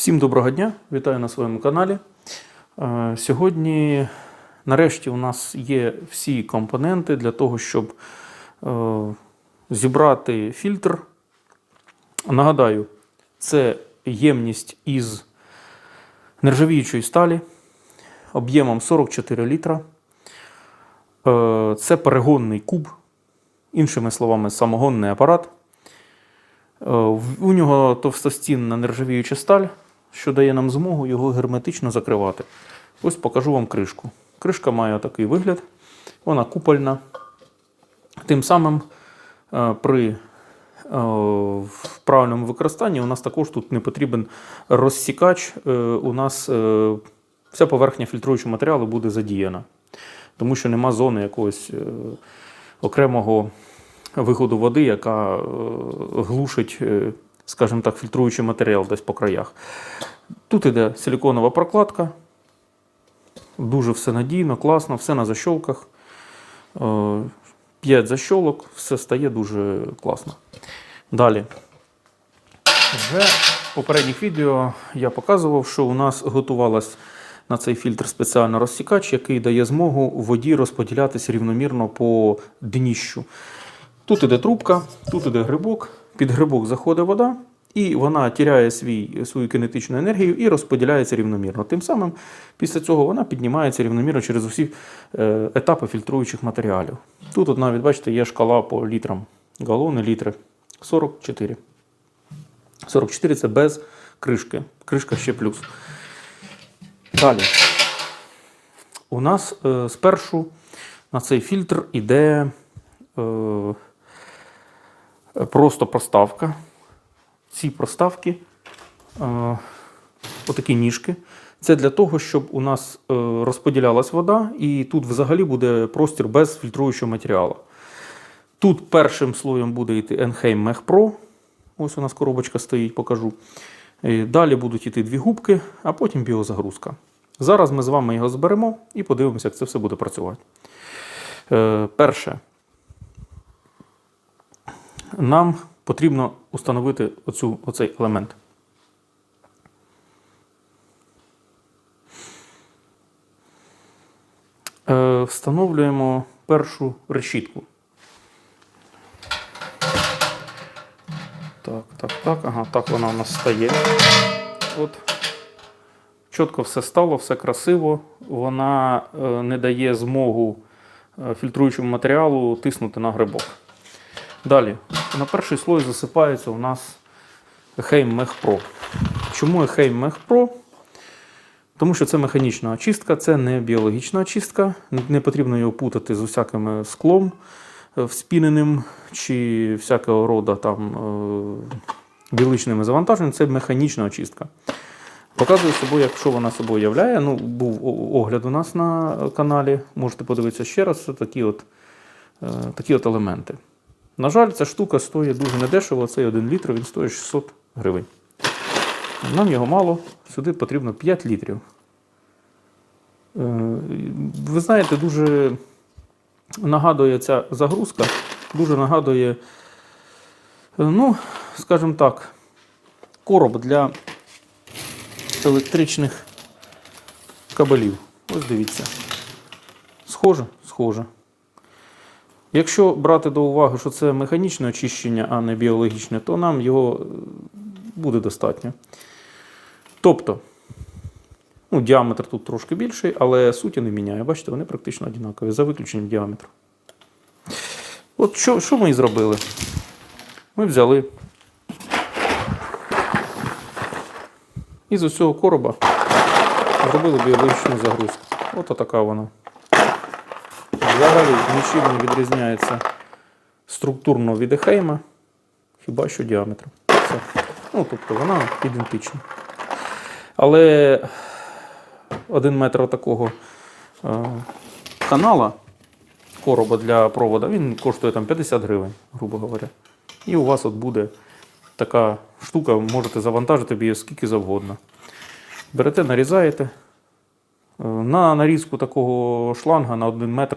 Всім доброго дня, вітаю на своєму каналі. Е, Сьогодні, нарешті, у нас є всі компоненти для того, щоб е, зібрати фільтр. Нагадаю, це ємність із нержавіючої сталі об'ємом 44 літра. Е, Це перегонний куб, іншими словами, самогонний апарат. У нього товстостінна нержавіюча сталь, що дає нам змогу його герметично закривати. Ось покажу вам кришку. Кришка має такий вигляд, вона купольна. Тим самим е, при е, правильному використанні у нас також тут не потрібен розсікач. Е, У нас вся поверхня фільтруючого матеріалу буде задіяна, тому що нема зони якогось окремого виходу води, яка глушить, скажімо так, фільтруючий матеріал десь по краях. Тут іде силіконова прокладка. Дуже все надійно, класно, все на защолках. 5 защолок, все стає дуже класно. Далі. Вже в попередніх відео я показував, що у нас готувалась на цей фільтр спеціально розсікач, який дає змогу воді розподілятися рівномірно по дніщу. Тут іде трубка, тут іде грибок, під грибок заходить вода, і вона тіряє свій, свою кинетичну енергію і розподіляється рівномірно. Тим самим, після цього вона піднімається рівномірно через усі е, етапи фільтруючих матеріалів. Тут, от навіть, бачите, є шкала по літрам. Галони, літри. 44. 44 це без кришки. Кришка ще плюс. Далі. У нас е, спершу на цей фільтр іде е, просто проставка. Ці проставки, е, отакі ніжки. Це для того, щоб у нас е, розподілялась вода, і тут взагалі буде простір без фільтруючого матеріалу. Тут першим слоєм буде йти Enheim Mech Pro. Ось у нас коробочка стоїть, покажу. Е, Далі будуть йти дві губки, а потім біозагрузка. Зараз ми з вами його зберемо і подивимося, як це все буде працювати. Е, Перше. Нам потрібно установити оцю, оцей елемент. Е, Встановлюємо першу решітку. Так, так, так. Ага, так вона у нас стає. От. Чітко все стало, все красиво. Вона е, не дає змогу е, фільтруючому матеріалу тиснути на грибок. Далі, на перший слой засипається у нас Heim Mech Pro. Чому Heim Mech Pro? Тому що це механічна очистка, це не біологічна очистка. Не- потрібно його путати з усяким склом е, вспіненим чи всякого роду там е, біличними завантаженнями. Це механічна очистка. Показую собою, якщо вона собою являє. Ну, був огляд у нас на каналі. Можете подивитися ще раз. Це такі от, е, такі от елементи. На жаль, ця штука стоїть дуже недешево. Цей 1 літр він стоїть 600 гривень. Нам його мало, сюди потрібно 5 літрів. Е, Ви знаєте, дуже нагадує ця загрузка, дуже нагадує, е, ну, скажімо так, короб для електричних кабелів. Ось дивіться. Схоже? Схоже. Якщо брати до уваги, що це механічне очищення, а не біологічне, то нам його е, буде достатньо. Тобто, ну, діаметр тут трошки більший, але суті не міняє. Бачите, вони практично однакові, за виключенням діаметру. От що, що ми і зробили? Ми взяли із усього короба зробили біологічну загрузку. От така вона. Взагалі нічим не відрізняється структурно від Ехейма, хіба що діаметром. Все. Ну, тобто вона ідентична. Але один метр такого е, канала короба для провода, він коштує там 50 гривень, грубо говоря. І у вас от буде така штука, можете завантажити її скільки завгодно. Берете, нарізаєте. Е, На нарізку такого шланга на 1 метр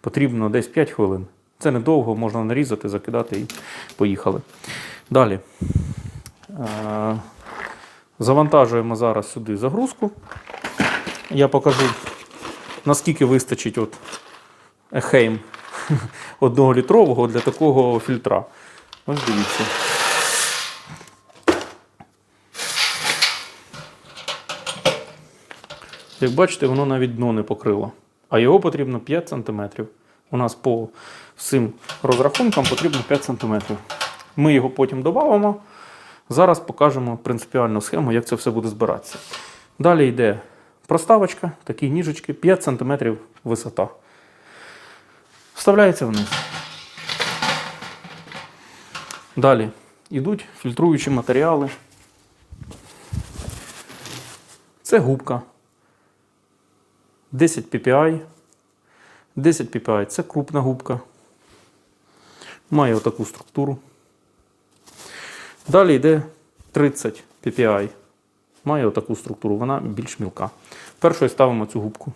потрібно десь 5 хвилин. Це недовго, можна нарізати, закидати і поїхали. Далі. Е, Завантажуємо зараз сюди загрузку. Я покажу, наскільки вистачить от Ехейм 1 літрового для такого фільтра. Ось дивіться. Як бачите, воно навіть дно не покрило. А його потрібно 5 см. У нас по всім розрахункам потрібно 5 см. Ми його потім додамо. Зараз покажемо принципіальну схему, як це все буде збиратися. Далі йде проставочка, такі ніжечки, 5 см висота. Вставляється вниз. Далі йдуть фільтруючі матеріали. Це губка. 10 ppi. 10 ppi це крупна губка. Має отаку структуру. Далі йде 30 ppi. Має отаку структуру, вона більш мілка. Першою ставимо цю губку.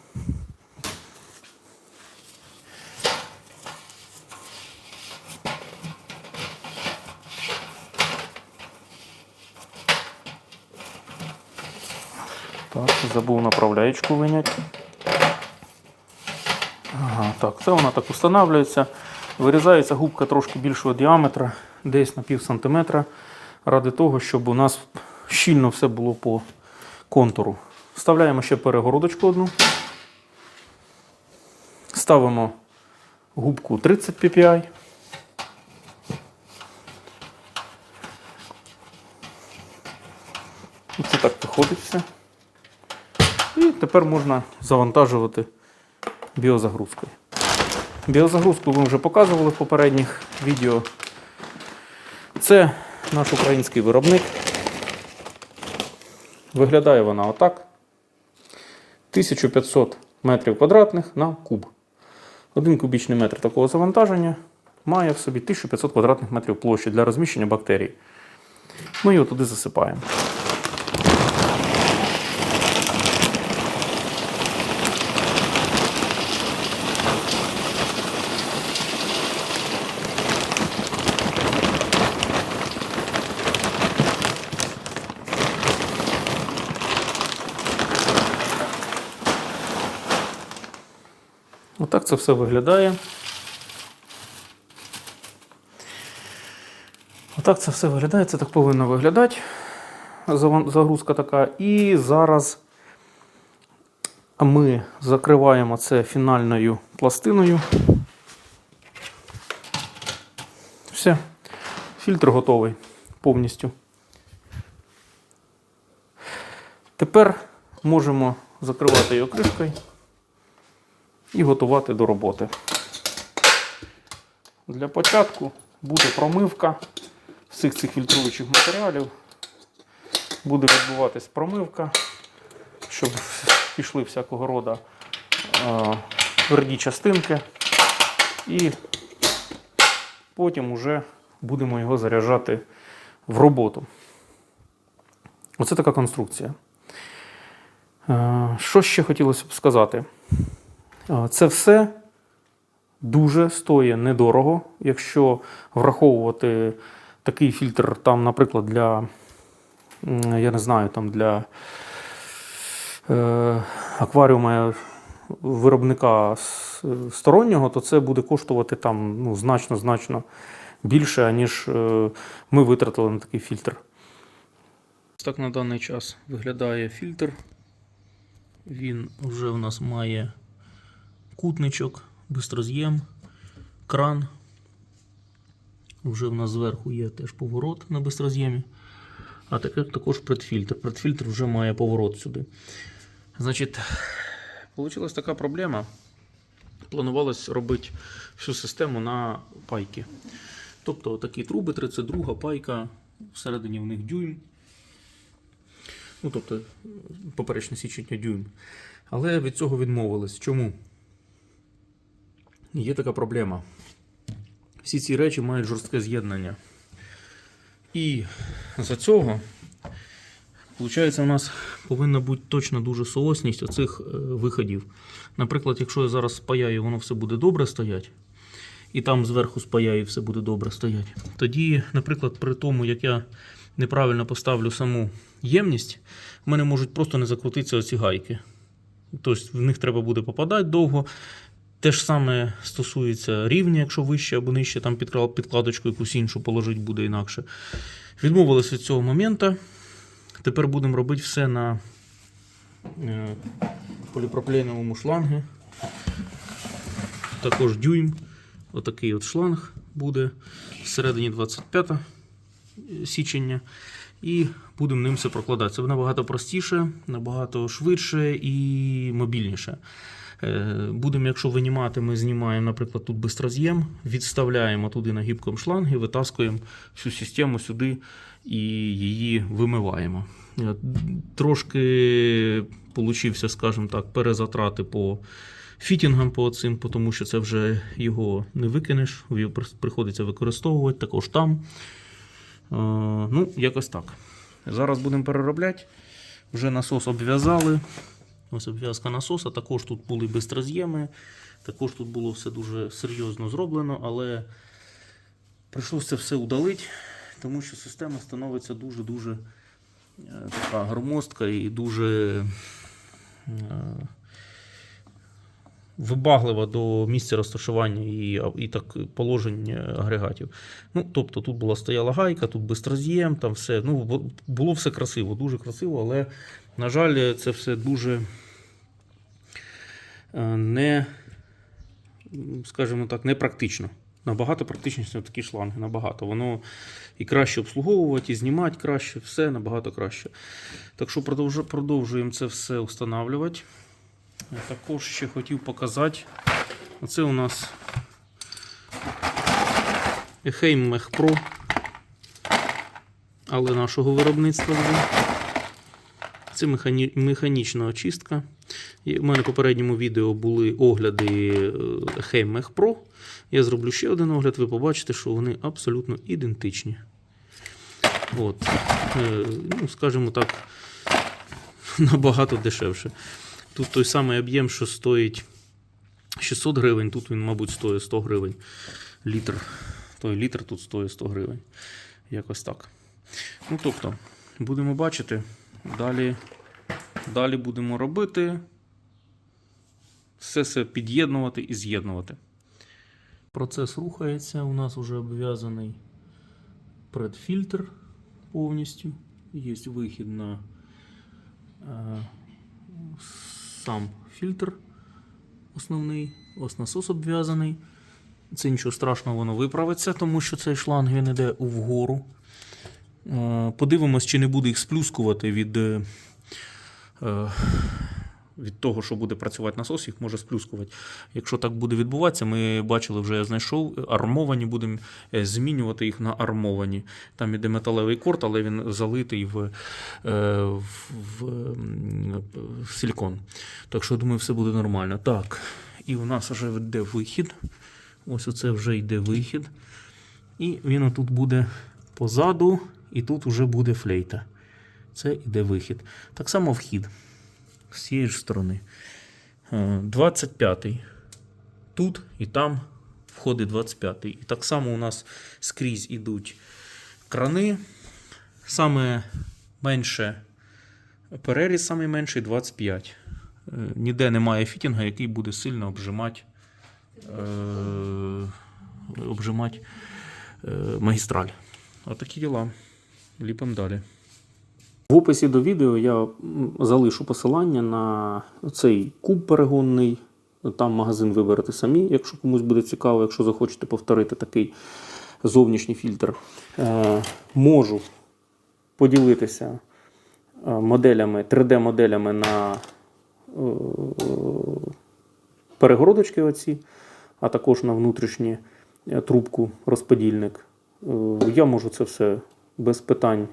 Так, забув направляючку виняти. Так, це вона так встановлюється. Вирізається губка трошки більшого діаметра, десь на пів сантиметра, ради того, щоб у нас щільно все було по контуру. Вставляємо ще перегородочку одну. Ставимо губку 30 ppi. Оце так виходить все. І тепер можна завантажувати біозагрузкою. Біозагрузку ми вже показували в попередніх відео. Це наш український виробник. Виглядає вона отак. 1500 метрів квадратних на куб. Один кубічний метр такого завантаження має в собі 1500 квадратних метрів площі для розміщення бактерій. Ми його туди засипаємо. Це все виглядає. Отак це все виглядає, це так повинно виглядати. Загрузка така. І зараз ми закриваємо це фінальною пластиною. Все. Фільтр готовий повністю. Тепер можемо закривати його кришкою і готувати до роботи. Для початку буде промивка всіх цих фільтруючих матеріалів. Буде відбуватись промивка, щоб пішли всякого роду тверді частинки. І потім вже будемо його заряджати в роботу. Оце така конструкція. Е, Що ще хотілося б сказати? Це все дуже стоїть недорого, якщо враховувати такий фільтр, там, наприклад, для, я не знаю, там для е, акваріума виробника стороннього, то це буде коштувати там ну, значно-значно більше, ніж е, ми витратили на такий фільтр. Так на даний час виглядає фільтр. Він вже у нас має кутничок, бистроз'єм, кран. Вже в нас зверху є теж поворот на бистроз'ємі. А тепер також предфільтр. Предфільтр вже має поворот сюди. Значить, вийшла така проблема. Планувалось робити всю систему на пайки. Тобто такі труби, 32 пайка, всередині в них дюйм. Ну, тобто, поперечне січення дюйм. Але від цього відмовились. Чому? Є така проблема. Всі ці речі мають жорстке з'єднання. І за цього, виходить, у нас повинна бути точно дуже соосність оцих е, виходів. Наприклад, якщо я зараз спаяю, воно все буде добре стояти, і там зверху спаяю, все буде добре стояти. Тоді, наприклад, при тому, як я неправильно поставлю саму ємність, в мене можуть просто не закрутитися оці гайки. Тобто в них треба буде попадати довго. Те ж саме стосується рівня, якщо вище або нижче, там підкладочку якусь іншу положити буде інакше. Відмовилися від цього моменту. Тепер будемо робити все на е, поліпропленовому шлангі. Також дюйм. Отакий от шланг буде всередині 25 січення. І будемо ним все прокладати. Це набагато простіше, набагато швидше і мобільніше. Е, Будемо, якщо винімати, ми знімаємо, наприклад, тут бистроз'єм, відставляємо туди на гібком шланги, витаскуємо всю систему сюди і її вимиваємо. Е, Трошки получився, скажімо так, перезатрати по фітінгам по цим, тому що це вже його не викинеш, його приходиться використовувати, також там. Е, Ну, якось так. Зараз будемо переробляти. Вже насос обв'язали. Ось обв'язка насоса. Також тут були бистроз'єми. Також тут було все дуже серйозно зроблено, але прийшлося все удалити, тому що система становиться дуже-дуже е, така громоздка і дуже е, вибаглива до місця розташування і, і так положень агрегатів. Ну, тобто тут була стояла гайка, тут бистроз'єм, там все. Ну, було все красиво, дуже красиво, але, на жаль, це все дуже е, не, скажімо так, непрактично. Набагато практичніше такі шланги, набагато. Воно і краще обслуговувати, і знімати краще, все набагато краще. Так що продовжуємо це все встановлювати. Я також ще хотів показати. Оце у нас Ехейм Мех Pro, але нашого виробництва вже. Це механі... механічна очистка. І в мене в попередньому відео були огляди Ехейм Мех Pro. Я зроблю ще один огляд, ви побачите, що вони абсолютно ідентичні. От. Е, Ну, скажімо так, набагато дешевше. Тут той самий об'єм, що стоїть 600 гривень, тут він, мабуть, стоїть 100 гривень. Літр. Той літр тут стоїть 100 гривень. Якось так. Ну, тобто, будемо бачити. Далі, далі будемо робити. Все це під'єднувати і з'єднувати. Процес рухається. У нас вже обв'язаний предфільтр повністю. Є вихід на е, сам фільтр основний, ось насос обв'язаний. Це нічого страшного, воно виправиться, тому що цей шланг він іде вгору. Е, Подивимось, чи не буде їх сплюскувати від, е, е, від того, що буде працювати насос, їх може сплюскувати. Якщо так буде відбуватися, ми бачили, вже я знайшов армовані, будемо е, змінювати їх на армовані. Там іде металевий корд, але він залитий в, е, в, в, в силікон. Так що, думаю, все буде нормально. Так, і у нас вже йде вихід. Ось оце вже йде вихід. І він отут буде позаду, і тут вже буде флейта. Це йде вихід. Так само вхід з цієї ж сторони. Е, 25-й. Тут і там входить 25-й. І так само у нас скрізь ідуть крани. Саме менше переріз, саме менший 25. Е, Ніде немає фітінга, який буде сильно обжимати, е, обжимати е, магістраль. Отакі діла. Ліпимо далі. В описі до відео я залишу посилання на цей куб перегонний. Там магазин виберете самі, якщо комусь буде цікаво, якщо захочете повторити такий зовнішній фільтр. Е, можу поділитися е, моделями, 3D-моделями на е, перегородочки оці, а також на внутрішню трубку розподільник. Я можу це все без питань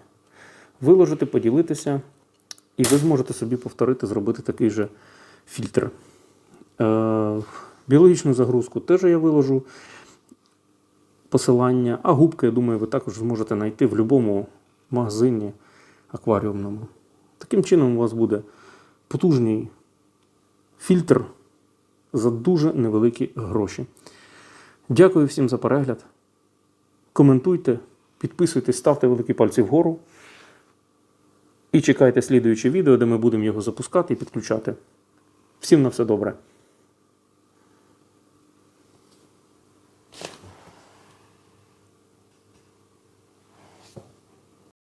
виложити, поділитися, і ви зможете собі повторити, зробити такий же фільтр. Е, Біологічну загрузку теж я виложу посилання, а губки, я думаю, ви також зможете знайти в будь-якому магазині акваріумному. Таким чином, у вас буде потужний фільтр за дуже невеликі гроші. Дякую всім за перегляд. Коментуйте, Підписуйтесь, ставте великі пальці вгору. І чекайте слідуюче відео, де ми будемо його запускати і підключати. Всім на все добре.